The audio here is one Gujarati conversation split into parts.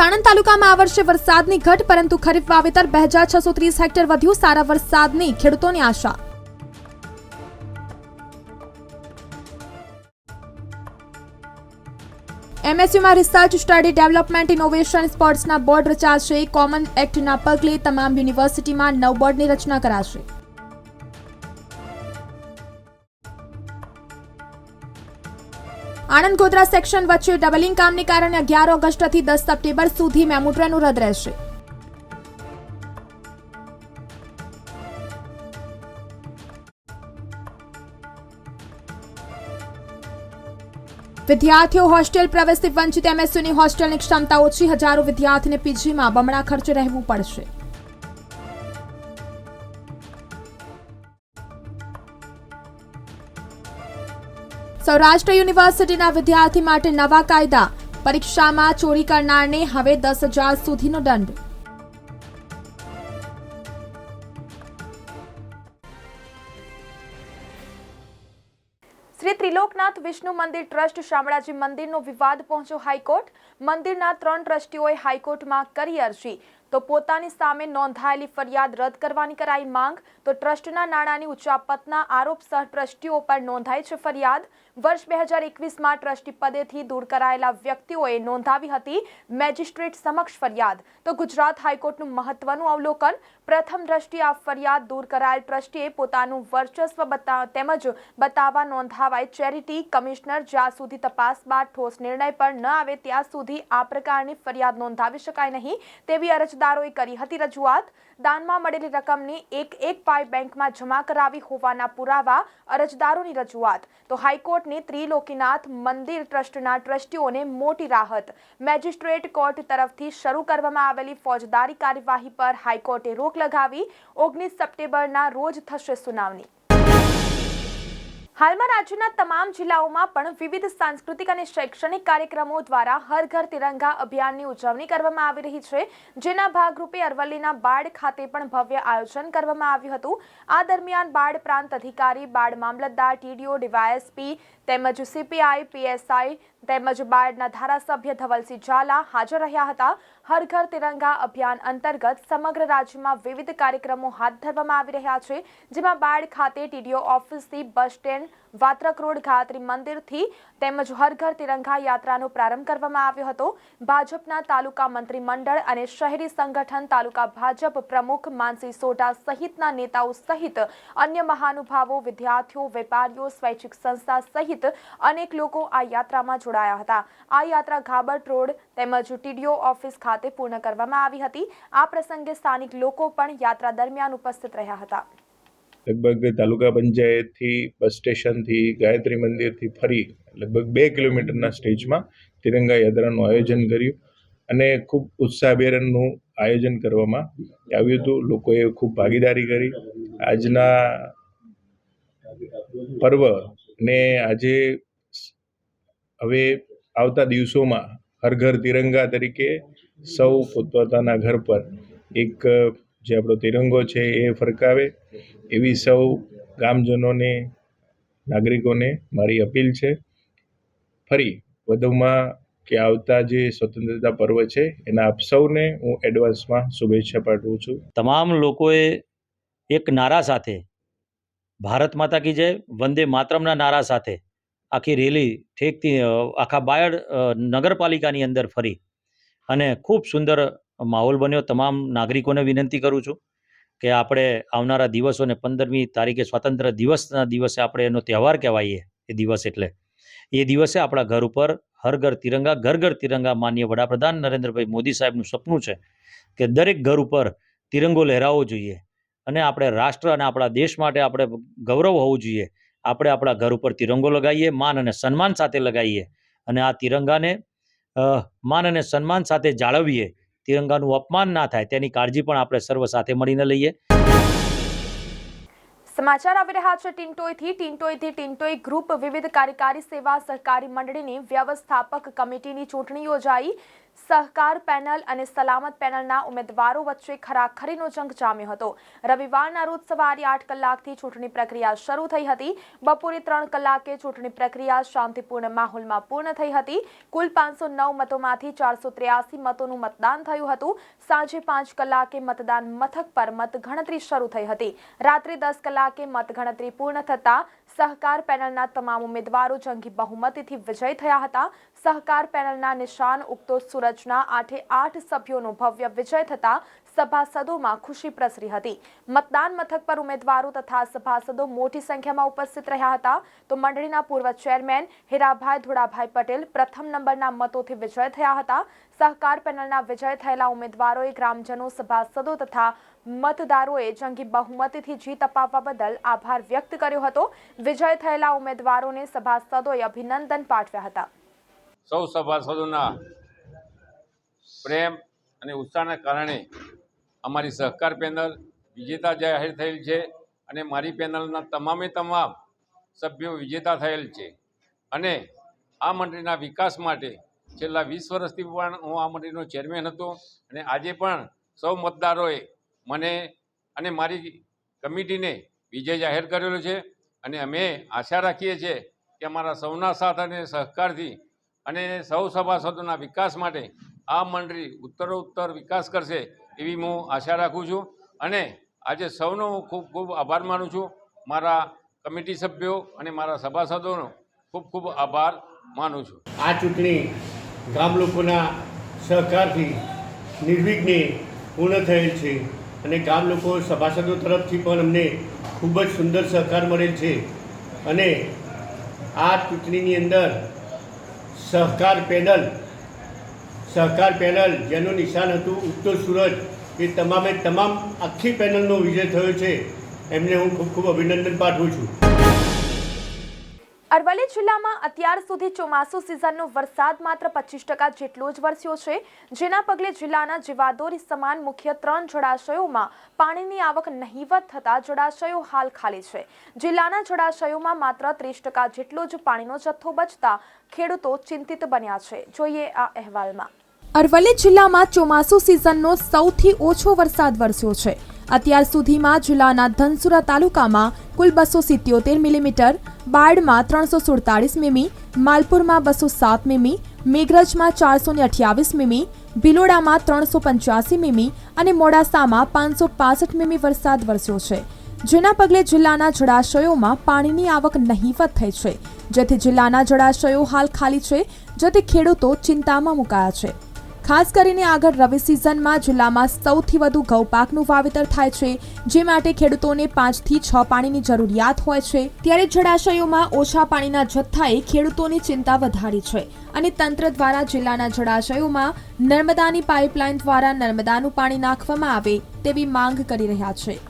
સાણંદ તાલુકામાં આ વર્ષે વરસાદની ઘટ, પરંતુ ખરીફ વાવેતર બે હજાર છસો ત્રીસ હેક્ટર વધ્યું. સારા વરસાદની ખેડૂતોની આશા. એમએસયુમાં રિસર્ચ સ્ટડી ડેવલપમેન્ટ ઇનોવેશન સ્પોર્ટ્સના બોર્ડ રચાશે. કોમન એક્ટના પગલે તમામ યુનિવર્સિટીમાં નવ બોર્ડની રચના કરાશે. આણંદ ગોધરા સેક્શન વચ્ચે ડબલિંગ કામને કારણે અગિયાર ઓગસ્ટથી દસ સપ્ટેમ્બર સુધી મેમુ ટ્રેન રદ રહેશે. વિદ્યાર્થીઓ હોસ્ટેલ પ્રવેશથી વંચિત એમએસયુની હોસ્ટેલની ક્ષમતા ઓછી, હજારો વિદ્યાર્થીને પીજીમાં બમણા ખર્ચે રહેવું પડશે. સૌરાષ્ટ્ર યુનિવર્સિટીના વિદ્યાર્થી માટે નવા કાયદા. પરીક્ષામાં ચોરી કરનારને હવે દસ હજાર સુધીનો દંડ. શ્રી ત્રિલોકનાથ વિષ્ણુ મંદિર ટ્રસ્ટ શામળાજી મંદિરનો વિવાદ પહોંચ્યો હાઈકોર્ટ. મંદિરના ત્રણ ટ્રસ્ટીઓએ હાઈકોર્ટમાં કરી અરજી. તો પોતાની સામે નોંધાયેલી ફરિયાદ રદ કરવાની કરાઈ માંગ, તો ટ્રસ્ટના નાણાંની ઉચાપતના આરોપસર ટ્રસ્ટીઓ પર નોંધાઈ છે ફરિયાદ. વર્ષ બે હજાર એકવીસમાં ટ્રસ્ટી પદેથી દૂર કરાયેલા વ્યક્તિઓએ નોંધાવી હતી મેજિસ્ટ્રેટ સમક્ષ ફરિયાદ. તો ગુજરાત હાઈકોર્ટનું મહત્વનું અવલોકન, પ્રથમ દ્રષ્ટિએ આ ફરિયાદ દૂર કરાયેલ ટ્રસ્ટીએ પોતાનું વર્ચસ્વ બતા, તેમજ બતાવવા નોંધાવાય ચેરિટી કમિશનર જ્યાં સુધી તપાસ બાદ ઠોસ નિર્ણય પર ન આવે ત્યાં સુધી આ પ્રકારની ફરિયાદ નોંધાવી શકાય નહીં તેવી અરજદારોએ કરી હતી રજૂઆત. દાનમાં મળેલી રકમની એક એક પાય બેંકમાં જમા કરાવી હોવાના પુરાવા અરજદારોની રજૂઆત. તો હાઈકોર્ટની ત્રિલોકીનાથ મંદિર ટ્રસ્ટના ટ્રસ્ટીઓને મોટી રાહત. મેજિસ્ટ્રેટ કોર્ટ તરફથી શરૂ કરવામાં આવેલી ફોજદારી કાર્યવાહી પર હાઈકોર્ટે રોક લગાવી. ઓગણીસ સપ્ટેમ્બરના રોજ થશે સુનાવણી. હાલમાં રાજ્યના તમામ જિલ્લાઓમાં પણ વિવિધ સાંસ્કૃતિક અને શૈક્ષણિક કાર્યક્રમો દ્વારા હર ઘર તિરંગા અભિયાનની ઉજવણી કરવામાં આવી રહી છે, જેના ભાગરૂપે અરવલ્લીના બાળ ખાતે પણ ભવ્ય આયોજન કરવામાં આવ્યું હતું. આ દરમિયાન બાળ પ્રાંત અધિકારી બાળ મામલતદાર, ટીડીઓ, ડીવાયએસપી તેમજ સીપીઆઈ, પીએસઆઈ તેમજ બાળના ધારાસભ્ય ધવલસિંહ ઝાલા હાજર રહ્યા હતા. હર ઘર તિરંગા અભિયાન અંતર્ગત સમગ્ર રાજ્યમાં વિવિધ કાર્યક્રમો હાથ ધરવામાં આવી રહ્યા છે, જેમાં બાળ ખાતે TDO ઓફિસથી bus stand, Vatrak road, Gayatri મંદિરથી તેમજ હર ઘર તિરંગા યાત્રાનો પ્રારંભ કરવામાં આવ્યો હતો. ભાજપના તાલુકા મંત્રી મંડળ અને શહેરી સંગઠન તાલુકા ભાજપ પ્રમુખ માનસી સોઢા સહિતના નેતાઓ સહિત અન્ય મહાનુભાવો, વિદ્યાર્થીઓ, વેપારીઓ, સ્વૈચ્છિક સંસ્થા સહિત અનેક લોકો આ યાત્રામાં જોડાયા હતા. આ યાત્રા ઘાબટ રોડ તેમજ ટીડીઓ ઓફિસ ખાતે પૂર્ણ કરવામાં આવી હતી. આ પ્રસંગે સ્થાનિક લોકો પણ યાત્રા દરમિયાન ઉપસ્થિત રહ્યા હતા. લગભગ તાલુકા પંચાયતથી બસ સ્ટેશનથી ગાયત્રી મંદિરથી ફરી લગભગ બે કિલોમીટરના સ્ટેજમાં તિરંગા યાત્રાનું આયોજન કર્યું અને ખૂબ ઉત્સાહભેરનનું આયોજન કરવામાં આવ્યું હતું. લોકોએ ખૂબ ભાગીદારી કરી. આજના પર્વ ને આજે હવે આવતા દિવસોમાં હર ઘર તિરંગા તરીકે સૌ પોતપોતાના ઘર પર એક જે આપણો તિરંગો છે એ ફરકાવે એવી સૌ ગામજનોને, નાગરિકોને મારી અપીલ છે. ફરી વધુમાં કે આવતા જે સ્વતંત્રતા પર્વ છે એના આપ સૌને હું એડવાન્સમાં શુભેચ્છા પાઠવું છું. તમામ લોકોએ એક નારા સાથે ભારત માતા કી જય, વંદે માતરમના નારા સાથે. આખી રેલી ઠેકથી આખા બાયડ નગરપાલિકાની અંદર ફરી. અને ખૂબ સુંદર માહોલ બન્યો. તમામ નાગરિકોને વિનંતી કરું છું કે આપણે આવનારા દિવસોને પંદરમી તારીખે સ્વાતંત્ર્ય દિવસના દિવસે આપણે એનો તહેવાર કહેવાઈએ, એ દિવસ એટલે. એ દિવસે આપણા ઘર ઉપર હર ઘર તિરંગા, ઘર ઘર તિરંગા માન્ય વડાપ્રધાન નરેન્દ્રભાઈ મોદી સાહેબનું સપનું છે કે દરેક ઘર ઉપર તિરંગો લહેરાવવો જોઈએ. અને આપણે રાષ્ટ્ર અને આપણા દેશ માટે આપણે ગૌરવ હોવું જોઈએ. આપણે આપણા ઘર ઉપર તિરંગો લગાવીએ, માન અને સન્માન સાથે લગાવીએ અને આ તિરંગાને માન અને સન્માન સાથે જાળવીએ. તિરંગાનું અપમાન ના થાય, તેની કાળજી પણ આપણે સર્વ સાથે મળીને લઈએ. સમાચાર આવી રહ્યા છે ટિન્ટોયથી. ટિન્ટોયથી ટિન્ટોય ગ્રુપ વિવિધ કાર્યકારી સેવા સહકારી મંડળીની વ્યવસ્થાપક કમિટીની ચૂંટણી યોજાઈ. સહકાર પેનલ અને સલામત પેનલના ઉમેદવારો વચ્ચે ખરાખરીનો જંગ જામ્યો હતો. રવિવારના રોજ સવારે આઠ કલાકથી ચૂંટણી પ્રક્રિયા શરૂ થઈ હતી. બપોરે ત્રણ કલાકે ચૂંટણી પ્રક્રિયા શાંતિપૂર્ણ માહોલમાં પૂર્ણ થઈ હતી. કુલ પાંચસો નવ મતોમાંથી ચારસો ત્રેયાસી મતોનું મતદાન થયું હતું. સાંજે પાંચ કલાકે મતદાન મથક પર મતગણતરી શરૂ થઈ હતી. રાત્રે દસ કલાકે મતગણતરી પૂર્ણ થતાં સહકાર પેનલના તમામ ઉમેદવારો જંગી બહુમતીથી વિજય થયા હતા. સહકાર પેનલના નિશાન ઉગતો સૂરજના આઠે આઠ સભ્યોનો ભવ્ય વિજય થતા સભાસદોમાં ખુશી પ્રસરી હતી. મતદાન મથક પર ઉમેદવારો તથા સભાસદો મોટી સંખ્યામાં ઉપસ્થિત રહ્યા હતા. તો મંડળીના પૂર્વ ચેરમેન હીરાભાઈ ધોળાભાઈ પટેલ પ્રથમ નંબરના મતોથી વિજય થયા હતા. સહકાર પેનલના વિજય થયેલા ઉમેદવારોએ ગ્રામજનો, સભાસદો તથા મતદારોએ જંગી બહુમતીથી જીત અપાવવા બદલ આભાર વ્યક્ત કર્યો હતો. વિજય થયેલા ઉમેદવારોને સભાસદોએ અભિનંદન પાઠવ્યા હતા. સૌ સભાસદોના પ્રેમ અને ઉત્સાહના કારણે અમારી સહકાર પેનલ વિજેતા જાહેર થયેલ છે અને મારી પેનલના તમામે તમામ સભ્યો વિજેતા થયેલ છે. અને આ મંડળીના વિકાસ માટે છેલ્લા વીસ વર્ષથી પણ હું આ મંડળીનો ચેરમેન હતો અને આજે પણ સૌ મતદારોએ મને અને મારી કમિટીને વિજય જાહેર કરેલો છે. અને અમે આશા રાખીએ છીએ કે અમારા સૌના સાથ અને સહકારથી અને સૌ સભાસદોના વિકાસ માટે આ મંડળી ઉત્તરોત્તર વિકાસ કરશે એવી હું આશા રાખું છું. અને આજે સૌનો હું ખૂબ ખૂબ આભાર માનું છું. મારા કમિટી સભ્યો અને મારા સભાસદોનો ખૂબ ખૂબ આભાર માનું છું. આ ચૂંટણી ગામ લોકોના સહકારથી નિર્વિઘ્ને પૂર્ણ થયેલ છે અને ગામ લોકો સભાસદો તરફથી પણ અમને ખૂબ જ સુંદર સહકાર મળેલ છે. અને આ ચૂંટણીની અંદર સહકાર પેનલ. સહકાર પેનલ જેનું નિશાન હતું ઉત્તર સૂરજ એ તમામે તમામ આખી પેનલનો વિજય થયો છે. એમને હું ખૂબ ખૂબ અભિનંદન પાઠવું છું. અરવલ્લી જિલ્લામાં અત્યાર સુધી ચોમાસુ સિઝનનો વરસાદ માત્ર પચીસ ટકા જેટલો જ વરસ્યો છે, જેના પગલે જિલ્લાના જીવાદોરી સમાન મુખ્ય ત્રણ જળાશયોમાં પાણીની આવક નહીવત થતા જળાશયો હાલ ખાલી છે. જિલ્લાના જળાશયોમાં માત્ર ત્રીસ ટકા જેટલો જ પાણીનો જથ્થો બચતા ખેડૂતો ચિંતિત બન્યા છે. જોઈએ આ અહેવાલમાં. અરવલ્લી જિલ્લામાં ચોમાસુ સિઝનનો સૌથી ઓછો વરસાદ વરસ્યો છે. અત્યાર સુધીમાં જિલ્લાના ધનસુરા તાલુકામાં કુલ બસો સિત્યોતેર મિલીમીટર બાયડમાં ત્રણસો સુડતાલીસ મીમી, માલપુરમાં બસો સાત મીમી, મેઘરજમાં ચારસો ને અઠ્યાવીસ મીમી, ભિલોડામાં ત્રણસો પંચ્યાસી મીમી અને મોડાસામાં પાંચસો પાસઠ મીમી વરસાદ વરસ્યો છે. જેના પગલે જિલ્લાના જળાશયોમાં પાણીની આવક નહીવત થઈ છે. જેથી જિલ્લાના જળાશયો હાલ ખાલી છે. જેથી ખેડૂતો ચિંતામાં મુકાયા છે. ખાસ કરીને આગળ રવિ સિઝનમાં જિલ્લામાં સૌથી વધુ ઘઉં વાવેતર થાય છે, જે માટે ખેડૂતોને પાંચથી છ પાણીની જરૂરિયાત હોય છે. ત્યારે જળાશયોમાં ઓછા પાણીના જથ્થાએ ખેડૂતોની ચિંતા વધારી છે અને તંત્ર દ્વારા જિલ્લાના જળાશયોમાં નર્મદાની પાઇપલાઇન દ્વારા નર્મદાનું પાણી નાખવામાં આવે તેવી માંગ કરી રહ્યા છે.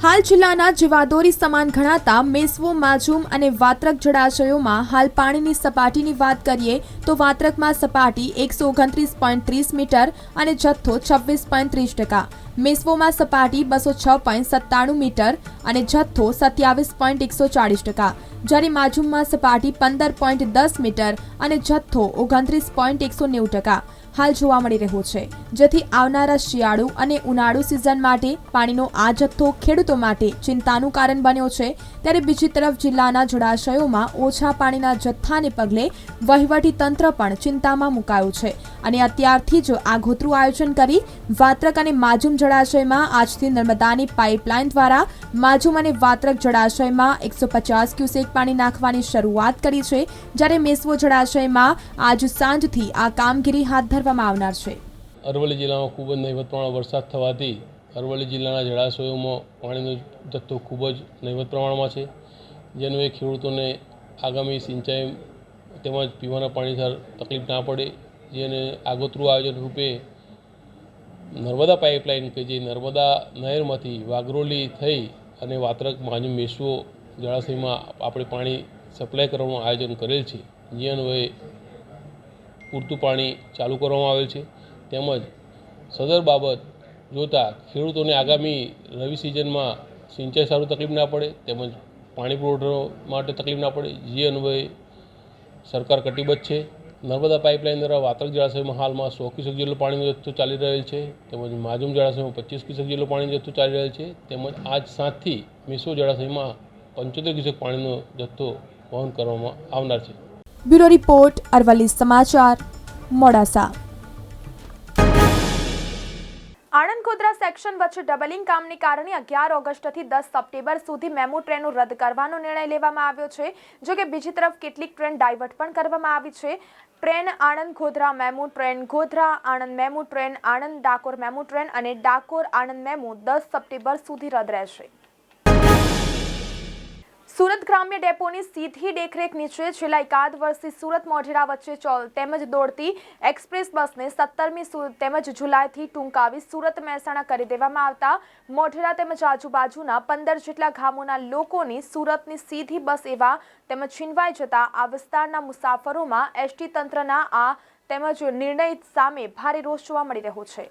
હાલ જિલ્લાના જીવાદોરી સમાન ગણાતા મેસવો માજુમ અને વાત્રક જળાશયોમાં હાલ પાણીની સપાટીની વાત કરીએ તો વાત્રકમાં સપાટી એકસો ઓગણત્રીસ પોઈન્ટ ત્રીસ મીટર અને જથ્થો છવ્વીસ પોઈન્ટ ત્રીસ ટકા. મેસવોમાં સપાટી બસો છ પોઈન્ટ સત્તાણું મીટર અને જથ્થો સત્યાવીસ પોઈન્ટ એકસો ચાળીસ ટકા. જ્યારે માજુમમાં સપાટી પંદર પોઈન્ટ દસ મીટર અને જથ્થો ઓગણત્રીસ પોઈન્ટ એકસો નેવું ટકા. હાલ જોવા મળી રહ્યો છે. જેથી આવનારા શિયાળુ અને ઉનાળુ સિઝન માટે પાણીનો આ જથ્થો ખેડૂતો માટે ચિંતાનું કારણ બન્યો છે. ત્યારે બીજી તરફ જિલ્લાના જળાશયોમાં ઓછા પાણીના જથ્થાને પગલે વહીવટી તંત્ર પણ ચિંતામાં મુકાયું છે. અને અત્યારથી જ આગોતરું આયોજન કરી વાત્રક અને માજુમ જળાશયમાં આજથી નર્મદાની પાઇપલાઇન દ્વારા માજુમ અને વાત્રક જળાશયમાં એકસો પચાસ ક્યુસેક પાણી નાખવાની શરૂઆત કરી છે. જ્યારે મેસવો જળાશયમાં આજ સાંજથી આ કામગીરી હાથ ધરવામાં આવનાર છે. અરવલ્લી જિલ્લામાં ખૂબ જ નહીવત વરસાદ થવાથી અરવલ્લી જિલ્લાના જળાશયોમાં પાણીનો જથ્થો ખૂબ જ નહીવત પ્રમાણમાં છે. જેનું એ ખેડૂતોને આગામી સિંચાઈ તેમજ પીવાના પાણી તકલીફ ના પડે. જેને આગોતરું આયોજન રૂપે નર્મદા પાઇપલાઇન કે જે નર્મદા નહેરમાંથી વાઘરોલી થઈ અને વાત્રક માજુમ મેસવો જળાશયમાં આપણે પાણી સપ્લાય કરવાનું આયોજન કરેલ છે. જે અન્વયે પૂરતું પાણી ચાલુ કરવામાં આવેલ છે. તેમજ સદર બાબત જોતાં ખેડૂતોને આગામી રવિ સિઝનમાં સિંચાઈ સારું તકલીફ ના પડે, તેમજ પાણી પુરવઠો માટે તકલીફ ના પડે, જે અન્વયે સરકાર કટિબદ્ધ છે. નર્મદા પાઇપલાઇન દ્વારા વાતક જળાશયમાં હાલમાં સો ક્યુસેક જેટલો પાણીનો જથ્થો ચાલી રહેલ છે. તેમજ માજુમ જળાશયમાં પચીસ ક્યુસેક જેટલો પાણીનો જથ્થો ચાલી રહેલ છે. તેમજ આજ સાંજથી મેસો જળાશયમાં પંચોતેર ક્યુસેક પાણીનો જથ્થો વહન કરવામાં આવનાર છે. બ્યુરો રિપોર્ટ, અરવલ્લી સમાચાર, મોડાસા. આણંદ ગોધરા સેક્શન વચ્ચે ડબલિંગ કામને કારણે અગિયાર ઓગસ્ટથી દસ સપ્ટેમ્બર સુધી મેમુ ટ્રેનો રદ કરવાનો નિર્ણય લેવામાં આવ્યો છે, જો કે બીજી તરફ કેટલીક ટ્રેન ડાયવર્ટ પણ કરવામાં આવી છે. Train Anand Godhra MEMU train Godhra, Anand MEMU train, Anand Dakor MEMU train અને ડાકોર આણંદ મેમુ દસ સપ્ટેમ્બર સુધી રદ રહેશે. સુરત ગ્રામ્ય ડેપોની સીધી દેખરેખ નીચે છેલ્લા એકાદ વર્ષથી સુરત મોઢેરા વચ્ચે ચોલ તેમજ દોડતી એક્સપ્રેસ બસને સત્તરમી તેમજ જુલાઈથી ટૂંકાવી સુરત મહેસાણા કરી દેવામાં આવતા મોઢેરા તેમજ આજુબાજુના પંદર જેટલા ગામોના લોકોની સુરતની સીધી બસ એવા તેમજ છીનવાઈ જતા આ વિસ્તારના મુસાફરોમાં એસટી તંત્રના આ તેમજ નિર્ણય સામે ભારે રોષ જોવા મળી રહ્યો છે.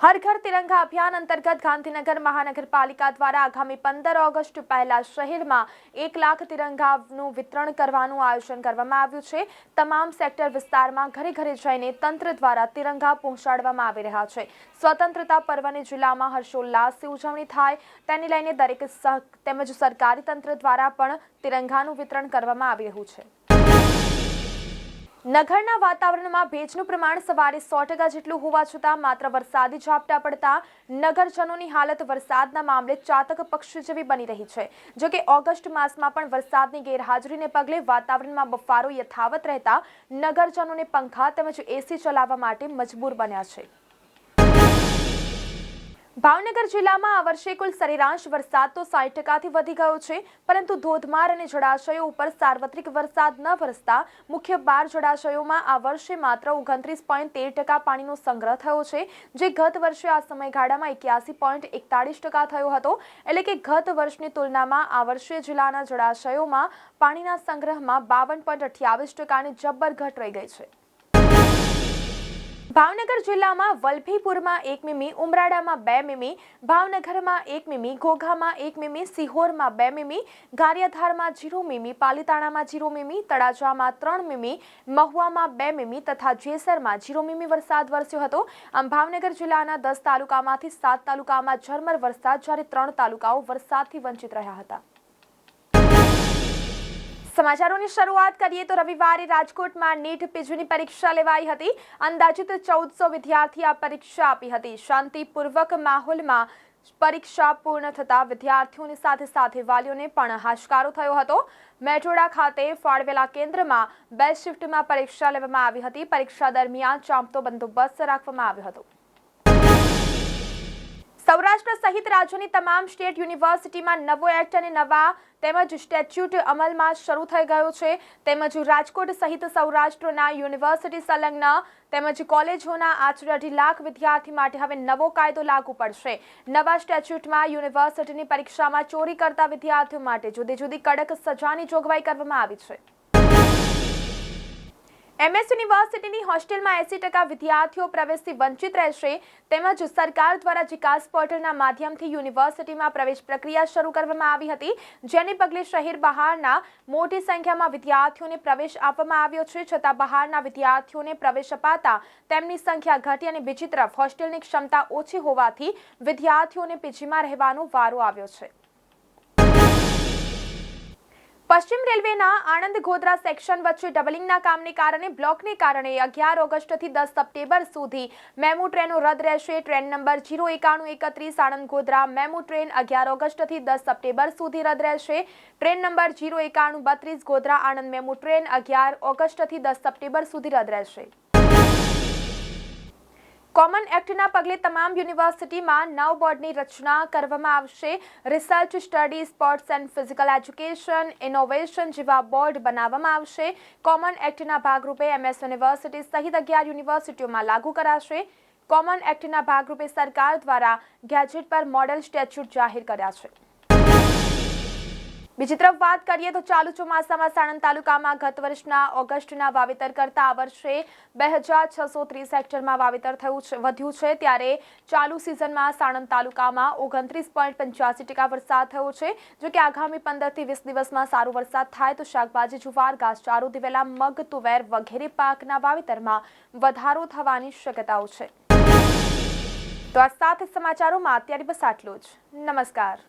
હર ઘર તિરંગા અભિયાન અંતર્ગત ગાંધીનગર મહાનગરપાલિકા દ્વારા આગામી પંદર ઓગસ્ટ પહેલા શહેરમાં એક લાખ તિરંગાનું વિતરણ કરવાનું આયોજન કરવામાં આવ્યું છે. તમામ સેક્ટર વિસ્તારમાં ઘરે ઘરે જઈને તંત્ર દ્વારા તિરંગા પહોંચાડવામાં આવી રહ્યા છે. સ્વતંત્રતા પર્વની જિલ્લામાં હર્ષોલ્લાસથી ઉજવણી થાય. તેને લઈને દરેક તેમજ સરકારી તંત્ર દ્વારા પણ તિરંગાનું વિતરણ કરવામાં આવી રહ્યું છે. નગરના વાતાવરણમાં ભેજનું પ્રમાણ સવારે સો ટકા જેટલું હોવા છતાં માત્ર વરસાદી ઝાપટા પડતા નગરજનોની હાલત વરસાદના મામલે ચાતક પક્ષી જેવી બની રહી છે. જો કે ઓગસ્ટ માસમાં પણ વરસાદની ગેરહાજરીને પગલે વાતાવરણમાં બફારો યથાવત રહેતા નગરજનોને પંખા તેમજ એસી ચલાવવા માટે મજબૂર બન્યા છે. ભાવનગર જિલ્લામાં આ વર્ષે કુલ સરેરાશ વરસાદ તો સાઠ ટકાથી વધી ગયો છે, પરંતુ ધોધમાર અને જળાશયો ઉપર સાર્વત્રિક વરસાદ ન વરસતા મુખ્ય બાર જળાશયોમાં આ વર્ષે માત્ર ઓગણત્રીસ પોઈન્ટ તેર ટકા પાણીનો સંગ્રહ થયો છે, જે ગત વર્ષે આ સમયગાળામાં એક્યાસી પોઈન્ટ એકતાળીસ ટકા થયો હતો, એટલે કે ગત વર્ષની તુલનામાં આ વર્ષે જિલ્લાના જળાશયોમાં પાણીના સંગ્રહમાં બાવન પોઈન્ટ અઠ્યાવીસ ટકાની જબ્બર ઘટ રહી ગઈ છે. ભાવનગર જિલ્લામાં વલભીપુરમાં એક મીમી ઉમરાડામાં બે મીમી, ભાવનગરમાં એક મીમી, ઘોઘામાં એક મીમી, સિહોરમાં બે મીમી, ગારિયાધારમાં જીરો મીમી, પાલીતાણામાં જીરો મીમી, તળાજામાં ત્રણ મીમી, મહુવામાં બે મીમી તથા જેસરમાં જીરો મીમી વરસાદ વરસ્યો હતો. આમ ભાવનગર જિલ્લાના દસ તાલુકામાંથી સાત તાલુકામાં ઝરમર વરસાદ, જ્યારે ત્રણ તાલુકાઓ વરસાદથી વંચિત રહ્યા હતા. સમાચારોની શરૂઆત કરીએ તો રવિવારે રાજકોટમાં નીટ પીજીની પરીક્ષા લેવાઈ હતી. અંદાજિત ચૌદસો વિદ્યાર્થી આ પરીક્ષા આપી હતી. શાંતિપૂર્વક માહોલમાં પરીક્ષા પૂર્ણ થતા વિદ્યાર્થીઓની સાથે સાથે વાલીઓને પણ હાશકારો થયો હતો. મેટોડા ખાતે ફાળવેલા કેન્દ્રમાં બે શિફ્ટમાં પરીક્ષા લેવામાં આવી હતી. પરીક્ષા દરમિયાન ચાંપતો બંદોબસ્ત રાખવામાં આવ્યો હતો. સૌરાષ્ટ્ર સહિત રાજ્યની તમામ સ્ટેટ યુનિવર્સિટીમાં નવો એક્ટ અને નવા તેમજ સ્ટેચ્યુટ અમલમાં શરૂ થઈ ગયો છે. તેમજ રાજકોટ સહિત સૌરાષ્ટ્રના યુનિવર્સિટી સંલગ્ન તેમજ કોલેજોના આશરે અઢી લાખ વિદ્યાર્થી માટે હવે નવો કાયદો લાગુ પડશે. નવા સ્ટેચ્યુટમાં યુનિવર્સિટીની પરીક્ષામાં ચોરી કરતા વિદ્યાર્થીઓ માટે જુદી જુદી કડક સજાની જોગવાઈ કરવામાં આવી છે. એમએસ યુનિવર્સિટીની હોસ્ટેલમાં એસી ટકા વિદ્યાર્થીઓ પ્રવેશથી વંચિત રહેશે. તેમજ સરકાર દ્વારા વિકાસ પોર્ટલના માધ્યમથી યુનિવર્સિટીમાં પ્રવેશ પ્રક્રિયા શરૂ કરવામાં આવી હતી, જેને પગલે શહેર બહારના મોટી સંખ્યામાં વિદ્યાર્થીઓને પ્રવેશ આપવામાં આવ્યો છે. છતાં બહારના વિદ્યાર્થીઓને પ્રવેશ અપાતા તેમની સંખ્યા ઘટી અને બીજી તરફ હોસ્ટેલની ક્ષમતા ઓછી હોવાથી વિદ્યાર્થીઓને પીજીમાં રહેવાનો વારો આવ્યો છે. પશ્ચિમ રેલવેના આણંદ ગોધરા સેક્શન વચ્ચે ડબલિંગના કામને કારણે, બ્લોકને કારણે અગિયાર ઓગસ્ટથી દસ સપ્ટેમ્બર સુધી મેમુ ટ્રેનો રદ રહેશે. ટ્રેન નંબર જીરો એકાણું એકત્રીસ આણંદ ગોધરા મેમુ ટ્રેન અગિયાર ઓગસ્ટથી દસ સપ્ટેમ્બર સુધી રદ રહેશે. ટ્રેન નંબર જીરો એકાણું બત્રીસ ગોધરા આણંદ મેમુ ટ્રેન અગિયાર ઓગસ્ટથી દસ સપ્ટેમ્બર સુધી રદ રહેશે. કોમન એક્ટના પગલે તમામ યુનિવર્સિટીમાં નવ બોર્ડની રચના કરવામાં આવશે. Research study, sports and physical education, innovation જેવા બોર્ડ બનાવવામાં આવશે. કોમન એક્ટના ભાગરૂપે એમએસ યુનિવર્સિટી સહિત અગિયાર યુનિવર્સિટીઓમાં લાગુ કરાશે. કોમન એક્ટના ભાગરૂપે સરકાર દ્વારા ગેજેટ પર મોડેલ સ્ટેચ્યુટ જાહેર કર્યા છે. બીજી તરફ વાત કરીએ તો ચાલુ ચોમાસામાં સાણંદ તાલુકામાં ગત વર્ષના ઓગસ્ટના વાવેતર કરતાં આ વર્ષે બે હજાર છસો ત્રીસ હેક્ટરમાં વાવેતર થયું છે, વધ્યું છે. ત્યારે ચાલુ સિઝનમાં સાણંદ તાલુકામાં ઓગણત્રીસ પોઈન્ટ પંચ્યાસી ટકા વરસાદ થયો છે. જો કે આગામી પંદરથી વીસ દિવસમાં સારો વરસાદ થાય તો શાકભાજી, જુવાર, ઘાસચારો, દિવેલા, મગ, તુવેર વગેરે પાકના વાવેતરમાં વધારો થવાની શક્યતાઓ છે. તો આ સાથે સમાચારોમાં અત્યારે બસ આટલું જ. નમસ્કાર.